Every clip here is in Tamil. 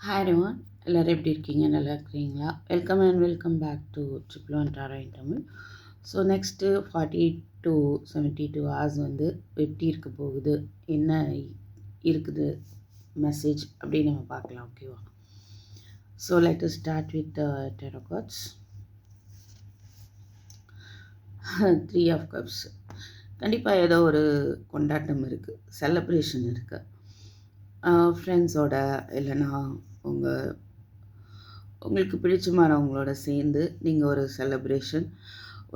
ஹாய் ரிவான் எல்லோரும் எப்படி இருக்கீங்க? நல்லா இருக்கிறீங்களா? Welcome and welcome back to triple one tarot in Tamil so next forty two to seventy two hours வந்து எப்படி இருக்க போகுது? என்ன இருக்குது மெசேஜ் அப்படின்னு நம்ம பார்க்கலாம் ஓகேவா so let start with tarot cards three of cups கண்டிப்பாக ஏதோ ஒரு கொண்டாட்டம் இருக்குது செலப்ரேஷன் இருக்குது ஃப்ரெண்ட்ஸோட uh, இல்லைன்னா உங்கள் உங்களுக்கு பிடிச்சமானவங்களோட சேர்ந்து நீங்கள் ஒரு செலப்ரேஷன்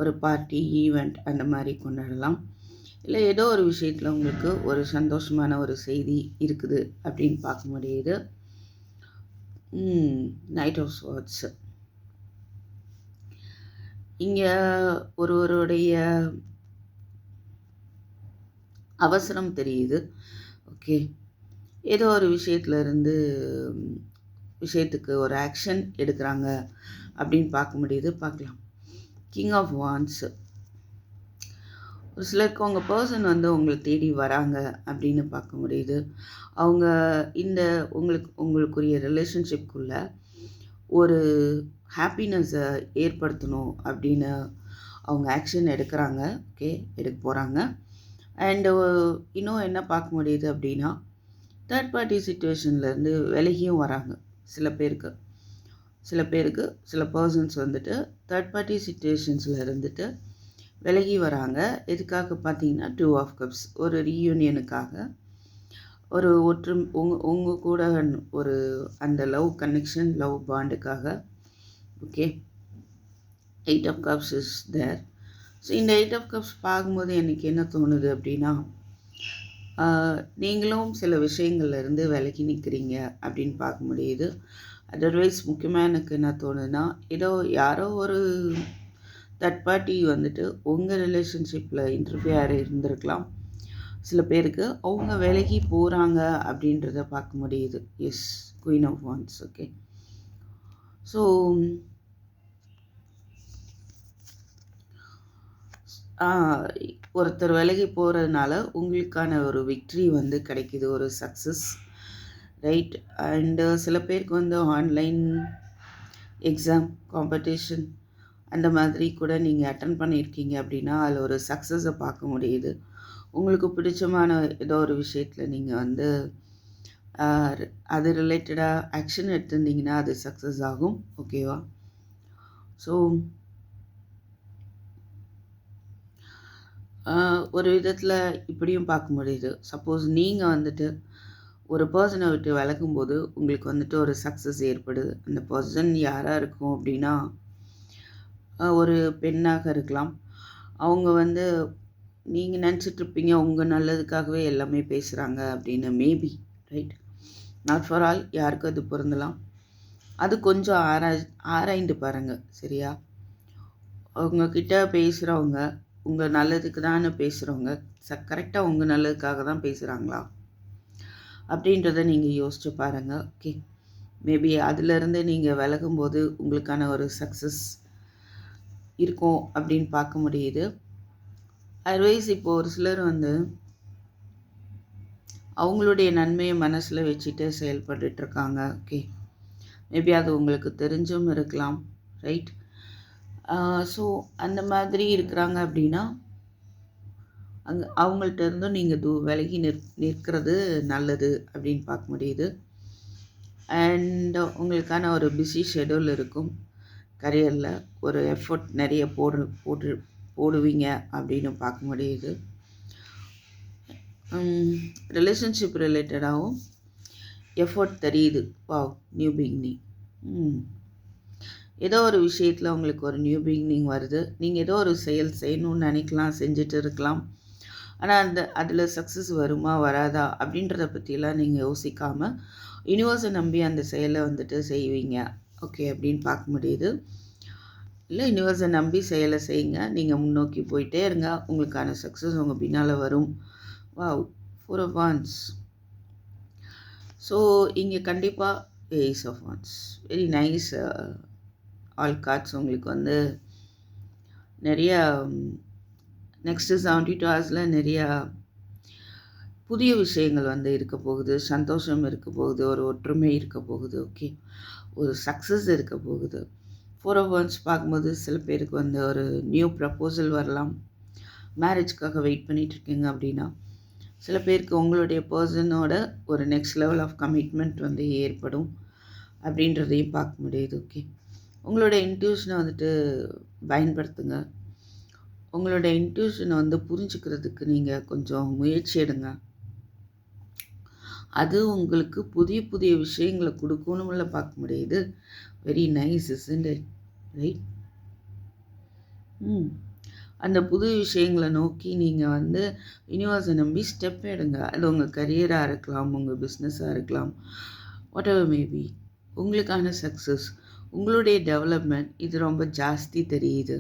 ஒரு பார்ட்டி ஈவெண்ட் அந்த மாதிரி கொண்டாடலாம். இல்லை ஏதோ ஒரு விஷயத்தில் உங்களுக்கு ஒரு சந்தோஷமான ஒரு செய்தி இருக்குது அப்படின்னு பார்க்க முடியுது. நைட் ஆஃப் ஸ்வாட்ஸ் இங்கே ஒருவருடைய அவசரம் தெரியுது. ஓகே ஏதோ ஒரு விஷயத்துலேருந்து விஷயத்துக்கு ஒரு ஆக்ஷன் எடுக்கிறாங்க அப்படின்னு பார்க்க முடியுது. பார்க்கலாம். கிங் ஆஃப் வான்ஸ் ஒரு சிலருக்கு உங்கள் பர்சன் வந்து உங்களை தேடி வராங்க அப்படின்னு பார்க்க முடியுது. அவங்க இந்த உங்களுக்கு உங்களுக்குரிய ரிலேஷன்ஷிப்குள்ளே ஒரு ஹாப்பினஸ்ஸை ஏற்படுத்தணும் அப்படின்னு அவங்க ஆக்ஷன் எடுக்கிறாங்க. ஓகே எடுக்க போகிறாங்க அண்டு இன்னும் என்ன பார்க்க முடியுது அப்படின்னா தேர்ட் பார்ட்டி சுச்சுவேஷன்லேருந்து விலகியும் வராங்க. சில பேருக்கு. சில பேருக்கு சில பர்சன்ஸ் வந்துட்டு தேர்ட் பார்ட்டி சுச்சுவேஷன்ஸில் இருந்துட்டு விலகி வராங்க. எதுக்காக பார்த்தீங்கன்னா டூ ஆஃப் கப்ஸ் ஒரு ரீயூனியனுக்காக ஒரு ஒற்று உங்க உங்கள் கூட ஒரு அந்த love connection love பாண்டுக்காக okay eight of cups is there so இந்த எயிட் ஆஃப் கப்ஸ் பார்க்கும்போது எனக்கு என்ன தோணுது அப்படின்னா நீங்களும் சில விஷயங்கள்லேருந்து விலகி நிற்கிறீங்க அப்படின்னு பார்க்க முடியுது. அதர்வைஸ் முக்கியமாக எனக்கு என்ன தோணுதுன்னா ஏதோ யாரோ ஒரு தேர்ட் பார்ட்டி வந்துட்டு உங்கள் ரிலேஷன்ஷிப்பில் இன்டர்ஃபியர் இருந்திருக்கலாம். சில பேருக்கு அவங்க விலகி போகிறாங்க அப்படின்றத பார்க்க முடியுது. Yes queen of wands okay so ஒருத்தர் விலகி போகிறதுனால உங்களுக்கான ஒரு விக்ட்ரி வந்து கிடைக்கிது ஒரு சக்ஸஸ் ரைட் அண்டு சில பேருக்கு வந்து ஆன்லைன் எக்ஸாம் காம்படிஷன் அந்த மாதிரி கூட நீங்கள் அட்டன் பண்ணியிருக்கீங்க அப்படின்னா அதில் ஒரு சக்ஸஸை பார்க்க முடியுது. உங்களுக்கு பிடிச்சமான ஏதோ ஒரு விஷயத்தில் நீங்கள் வந்து அது ரிலேட்டடாக ஆக்ஷன் எடுத்திருந்தீங்கன்னா அது சக்ஸஸ் ஆகும். ஓகேவா ஸோ ஒரு விதத்தில் இப்படியும் பார்க்க முடியுது. சப்போஸ் நீங்கள் வந்துட்டு ஒரு பர்சனை விட்டு விளக்கும்போது உங்களுக்கு வந்துட்டு ஒரு சக்ஸஸ் ஏற்படுது. அந்த பர்சன் யாராக இருக்கும் அப்படின்னா ஒரு பெண்ணாக இருக்கலாம். அவங்க வந்து நீங்கள் நினச்சிட்ருப்பீங்க உங்கள் நல்லதுக்காகவே எல்லாமே பேசுகிறாங்க அப்படின்னு. Maybe right not for all யாருக்கும் அது பொருந்தலாம். அது கொஞ்சம் ஆராய் ஆராய்ந்து பாருங்கள் சரியா? அவங்கக்கிட்ட பேசுகிறவங்க உங்கள் நல்லதுக்கு தானே பேசுகிறவங்க ச கரெக்டாக உங்கள் நல்லதுக்காக தான் பேசுகிறாங்களா அப்படின்றத நீங்கள் யோசிச்சு பாருங்கள் ஓகே மேபி அதிலிருந்து நீங்கள் விலகும்போது உங்களுக்கான ஒரு சக்ஸஸ் இருக்கும் அப்படின்னு பார்க்க முடியுது. அதர்வைஸ் இப்போது ஒரு சிலர் வந்து அவங்களுடைய நன்மையை மனசில் வச்சுட்டு செயல்பட்டுருக்காங்க ஓகே மேபி அது உங்களுக்கு தெரிஞ்சும் இருக்கலாம் ரைட் ஸோ அந்த மாதிரி இருக்கிறாங்க அப்படின்னா அங்கே அவங்கள்ட்ட இருந்தும் நீங்கள் தூ விலகி நிற் நிற்கிறது நல்லது அப்படின்னு பார்க்க முடியுது. அண்ட் உங்களுக்கான ஒரு பிஸி ஷெடியூல் இருக்கும். கரியரில் ஒரு எஃபர்ட் நிறைய போடு போட்டு போடுவீங்க அப்படின்னு பார்க்க முடியுது. ரிலேஷன்ஷிப் ரிலேட்டடாகவும் எஃபர்ட் தெரியுது. வாவ் நியூ பிகினிங் ம். ஏதோ ஒரு விஷயத்தில் உங்களுக்கு ஒரு நியூ பிகினிங் வருது. நீங்கள் ஏதோ ஒரு செயல் செய்யணும்னு நினைக்கலாம் செஞ்சுட்டு இருக்கலாம். ஆனால் அந்த அதில் சக்ஸஸ் வருமா வராதா அப்படின்றத பற்றியெல்லாம் நீங்கள் யோசிக்காமல் யூனிவர்ஸை நம்பி அந்த செயலை வந்துட்டு செய்வீங்க. ஓகே அப்படின்னு பார்க்க முடியுது. இல்லை யூனிவர்ஸை நம்பி செயலை செய்யுங்க. நீங்கள் முன்னோக்கி போயிட்டே இருங்க. உங்களுக்கான சக்ஸஸ் உங்கள் பின்னால் வரும். வா ஃபோர் ஆஃப் வான்ஸ் ஸோ இங்கே கண்டிப்பாக ace of wands very nice all cards உங்களுக்கு வந்து நிறையா நெக்ஸ்ட்டு செவன்ட்டி டூ ஹவர்ஸில் நிறையா புதிய விஷயங்கள் வந்து இருக்க போகுது. சந்தோஷம் இருக்க போகுது. ஒரு ஒற்றுமை இருக்க போகுது. ஓகே ஒரு சக்ஸஸ் இருக்க போகுது. ஃபோர் ஆஃப் ஒன்ஸ் பார்க்கும்போது சில பேருக்கு வந்து ஒரு நியூ ப்ரப்போசல் வரலாம். மேரேஜ்க்காக வெயிட் பண்ணிகிட்ருக்கீங்க இருக்கீங்க அப்படின்னா சில பேருக்கு உங்களுடைய பர்சனோட ஒரு நெக்ஸ்ட் லெவல் ஆஃப் கமிட்மெண்ட் வந்து ஏற்படும் அப்படின்றதையும் பார்க்க முடியுது. ஓகே உங்களோட இன்ட்யூஷனை வந்துட்டு பயன்படுத்துங்க. உங்களோட இன்ட்யூஷனை வந்து புரிஞ்சுக்கிறதுக்கு நீங்கள் கொஞ்சம் முயற்சி எடுங்க. அது உங்களுக்கு புதிய புதிய விஷயங்களை கொடுக்கணும்ல பார்க்க முடியுது. Very nice isn't it right hmm. அந்த புது விஷயங்களை நோக்கி நீங்கள் வந்து யூனிவர்ஸை நம்பி ஸ்டெப் எடுங்க. அது உங்கள் கரியராக இருக்கலாம் உங்கள் பிஸ்னஸாக இருக்கலாம். வாட் எவர் மேபி உங்களுக்கான சக்ஸஸ் உங்களுடைய டெவலப்மெண்ட் இது ரொம்ப ஜாஸ்தி தெரியுது.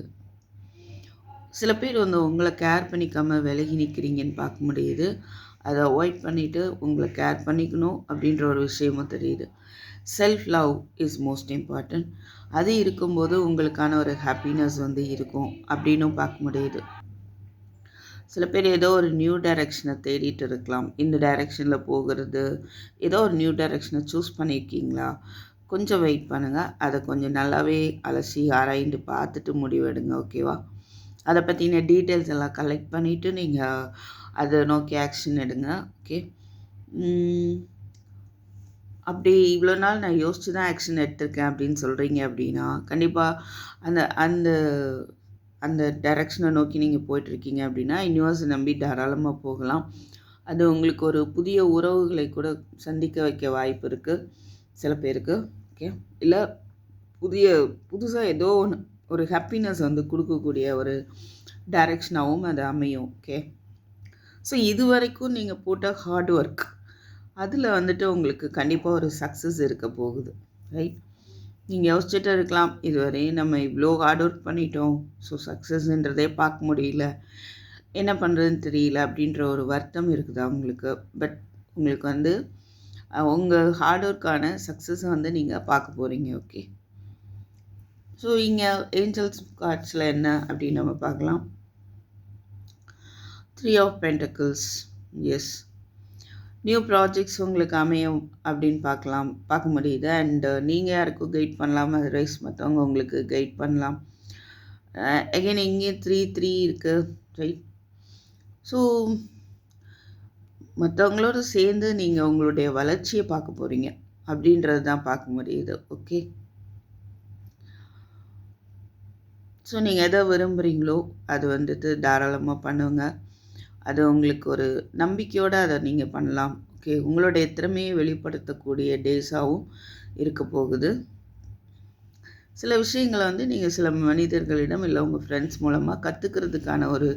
சில பேர் வந்து உங்களை கேர் பண்ணிக்காமல் விலகி நிற்கிறீங்கன்னு பார்க்க முடியுது. அதை அவாய்ட் பண்ணிவிட்டு உங்களை கேர் பண்ணிக்கணும் அப்படின்ற ஒரு விஷயமும் தெரியுது. Self love is most important அது இருக்கும்போது உங்களுக்கான ஒரு ஹாப்பினஸ் வந்து இருக்கும் அப்படின்னும் பார்க்க முடியுது. சில பேர் ஏதோ ஒரு நியூ டைரெக்ஷனை தேடிட்டு இருக்கலாம். இந்த டைரெக்ஷனில் போகிறது ஏதோ ஒரு நியூ டைரெக்ஷனை சூஸ் பண்ணியிருக்கீங்களா? கொஞ்சம் வெயிட் பண்ணுங்கள் அதை கொஞ்சம் நல்லாவே அலசி ஆராய்ந்து பார்த்துட்டு முடிவெடுங்க ஓகேவா அதை பற்றின டீட்டெயில்ஸ் எல்லாம் கலெக்ட் பண்ணிவிட்டு நீங்கள் அதை நோக்கி ஆக்ஷன் எடுங்க ஓகே அப்படி இவ்வளோ நாள் நான் யோசித்து தான் ஆக்ஷன் எடுத்திருக்கேன் அப்படின்னு சொல்கிறீங்க அப்படின்னா கண்டிப்பாக அந்த அந்த அந்த டைரக்ஷனை நோக்கி நீங்கள் போயிட்டுருக்கீங்க அப்படின்னா யூனிவர்ஸை நம்பி தாராளமாக போகலாம். அது உங்களுக்கு ஒரு புதிய உறவுகளை கூட சந்திக்க வைக்க வாய்ப்பு இருக்குது சில பேருக்கு ஓகே இல்லை புதிய புதுசாக ஏதோ ஒன்று ஒரு ஹாப்பினஸ் வந்து கொடுக்கக்கூடிய ஒரு டைரெக்ஷனாகவும் அது அமையும் ஓகே ஸோ இது வரைக்கும் நீங்கள் போட்ட ஹார்ட் ஒர்க் அதில் வந்துட்டு உங்களுக்கு கண்டிப்பாக ஒரு சக்ஸஸ் இருக்க போகுது ரைட் நீங்கள் யோசிச்சுட்டு இருக்கலாம் இதுவரையும் நம்ம இவ்வளோ ஹார்ட் ஒர்க் பண்ணிட்டோம் ஸோ சக்ஸஸ்ன்றதே பார்க்க முடியல என்ன பண்ணுறதுன்னு தெரியல அப்படின்ற ஒரு வருத்தம் இருக்குதா உங்களுக்கு? பட் உங்களுக்கு வந்து உங்கள் ஹார்ட் ஒர்க்கான சக்ஸஸை வந்து நீங்கள் பார்க்க போகிறீங்க ஓகே ஸோ இங்கே ஏஞ்சல்ஸ் கார்ட்ஸில் என்ன அப்படின்னு நம்ம பார்க்கலாம். Three of pentacles yes new projects உங்களுக்கு அமையும் அப்படின்னு பார்க்கலாம். பார்க்க முடியுது. அண்டு நீங்கள் யாருக்கும் கைட் பண்ணலாம் அதர்வைஸ் மற்றவங்க உங்களுக்கு கைட் பண்ணலாம். அகெயின் இங்கே த்ரீ த்ரீ இருக்குது ரைட் ஸோ மற்றவங்களோட சேர்ந்து நீங்கள் உங்களுடைய வளர்ச்சியை பார்க்க போகிறீங்க அப்படின்றது தான் பார்க்க முடியுது ஓகே ஸோ நீங்கள் எதை விரும்புகிறீங்களோ அது வந்துட்டு தாராளமாக பண்ணுங்க. அது உங்களுக்கு ஒரு நம்பிக்கையோடு அதை நீங்கள் பண்ணலாம். ஓகே உங்களுடைய திறமையை வெளிப்படுத்தக்கூடிய டேஸாகவும் இருக்க போகுது. சில விஷயங்களை வந்து நீங்கள் சில மனிதர்களிடம் இல்லை உங்கள் ஃப்ரெண்ட்ஸ் மூலமாக கற்றுக்கிறதுக்கான ஒரு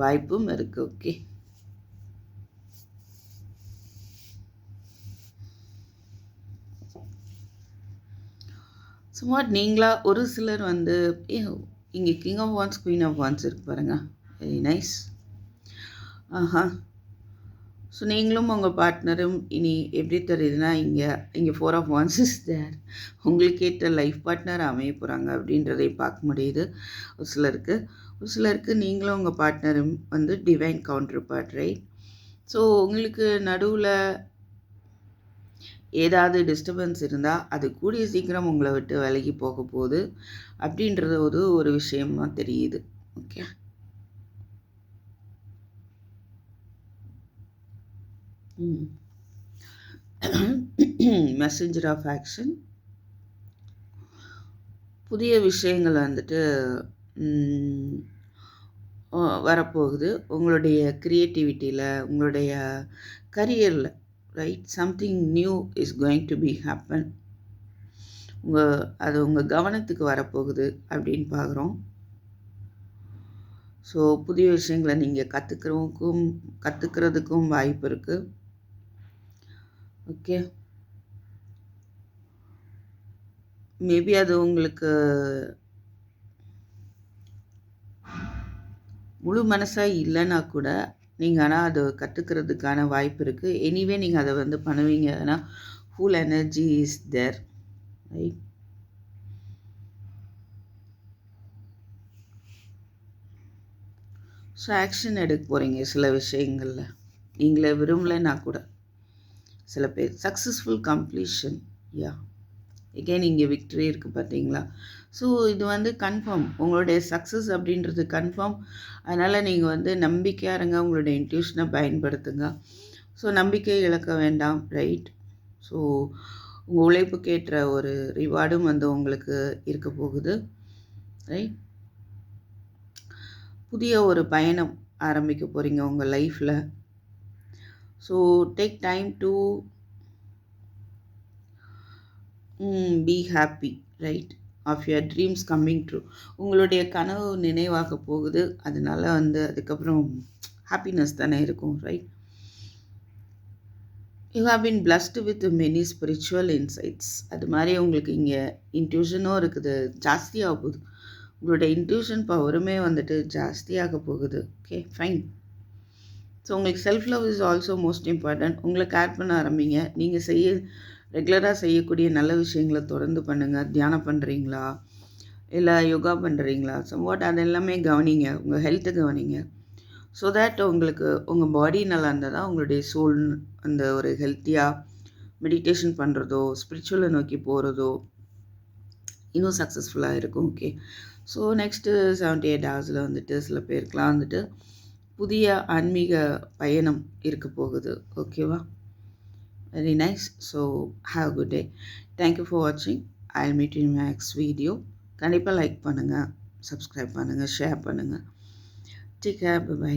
வாய்ப்பும் இருக்குது ஓகே சும்மா நீங்களாக ஒரு சிலர் வந்து இங்கே king of wands queen of wands இருக்கு பாருங்கள் வெரி நைஸ் ஆஹா. ஸோ நீங்களும் உங்கள் பார்ட்னரும் இனி எப்படி தெரியுதுன்னா இங்கே இங்கே four of wands is there உங்களுக்கு ஏற்ற லைஃப் பார்ட்னர் அமைய போகிறாங்க அப்படின்றதை பார்க்க முடியுது. ஒரு சிலருக்கு ஒரு சிலருக்கு நீங்களும் உங்கள் பார்ட்னரும் வந்து divine counterpart right so உங்களுக்கு நடுவில் ஏதாவது டிஸ்டர்பன்ஸ் இருந்தால் அது கூடிய சீக்கிரம் உங்களை விட்டு விலகி போக போகுது அப்படின்றது ஒரு ஒரு விஷயமா தெரியுது. ஓகே மெசஞ்சர் ஆஃப் ஆக்ஷன் புதிய விஷயங்கள் வந்துட்டு வரப்போகுது. உங்களுடைய க்ரியேட்டிவிட்டியில் உங்களுடைய கரியரில் right something new is going to be happen உங்கள் அது உங்கள் கவனத்துக்கு வரப்போகுது அப்படின்னு பார்க்குறோம். ஸோ புதிய விஷயங்களை நீங்கள் கற்றுக்கிறவுக்கும் கற்றுக்கிறதுக்கும் வாய்ப்பு இருக்குது ஓகே மேபி அது உங்களுக்கு முழு மனசாக இல்லைன்னா கூட நீங்கள் ஆனால் அது கற்றுக்கிறதுக்கான வாய்ப்பு இருக்குது எனிவே நீங்கள் அதை வந்து பண்ணுவீங்க. ஏன்னா full energy is there right so action எடுக்க போகிறீங்க சில விஷயங்களில். நீங்களே விரும்பலைன்னா கூட. சில பேர் சக்ஸஸ்ஃபுல் கம்ப்ளீஷன் யா எகெயின் இங்கே விக்டரி இருக்குது பார்த்தீங்களா ஸோ இது வந்து கன்ஃபார்ம் உங்களுடைய சக்ஸஸ் அப்படின்றது கன்ஃபார்ம் அதனால் நீங்கள் வந்து நம்பிக்கையாக இருங்க. உங்களுடைய இன்ட்யூஷனை பயன்படுத்துங்க. ஸோ நம்பிக்கை இழக்க வேண்டாம். ரைட் ஸோ உங்கள் உழைப்புக்கேற்ற ஒரு ரிவார்டும் வந்து உங்களுக்கு இருக்க போகுது. ரைட் புதிய ஒரு பயணம் ஆரம்பிக்க போகிறீங்க உங்கள் லைஃப்பில் so take time to be happy right of your dreams coming true உங்களுடைய கனவு நினைவாக போகுது. அதனால வந்து அதுக்கப்புறம் ஹாப்பினஸ் தானே இருக்கும் right you have been blessed with many spiritual insights அது மாதிரி உங்களுக்கு இங்கே இன்ட்யூஷனும் இருக்குது. ஜாஸ்தியாக போகுது. உங்களோட இன்ட்யூஷன் பவருமே வந்துட்டு ஜாஸ்தியாக போகுது. ஓகே ஃபைன் ஸோ உங்களுக்கு self love is also most important உங்களை கேர் பண்ண ஆரம்பிங்க. நீங்கள் செய்ய ரெகுலராக செய்யக்கூடிய நல்ல விஷயங்களை தொடர்ந்து பண்ணுங்கள் தியானம் பண்ணுறீங்களா இல்லை யோகா பண்ணுறீங்களா சம்வாட் அது எல்லாமே கவனிங்க. உங்கள் ஹெல்த்தை கவனிங்க. ஸோ தேட் உங்களுக்கு உங்கள் பாடி நல்லா இருந்தால் தான் உங்களுடைய சோல் அந்த ஒரு ஹெல்த்தியாக மெடிடேஷன் பண்ணுறதோ ஸ்பிரிச்சுவலை நோக்கி போகிறதோ இன்னும் சக்ஸஸ்ஃபுல்லாக இருக்கும். Okay so next seventy eight ஹவர்ஸில் வந்துட்டு சில பேருக்குலாம் வந்துட்டு புதிய ஆன்மீக பயணம் இருக்க போகுது. ஓகேவா very nice so thank good day watching. For வாட்சிங் I meet in next video கண்டிப்பாக லைக் பண்ணுங்கள் சப்ஸ்கிரைப் பண்ணுங்கள் ஷேர் பண்ணுங்கள் டேக் கேர் பை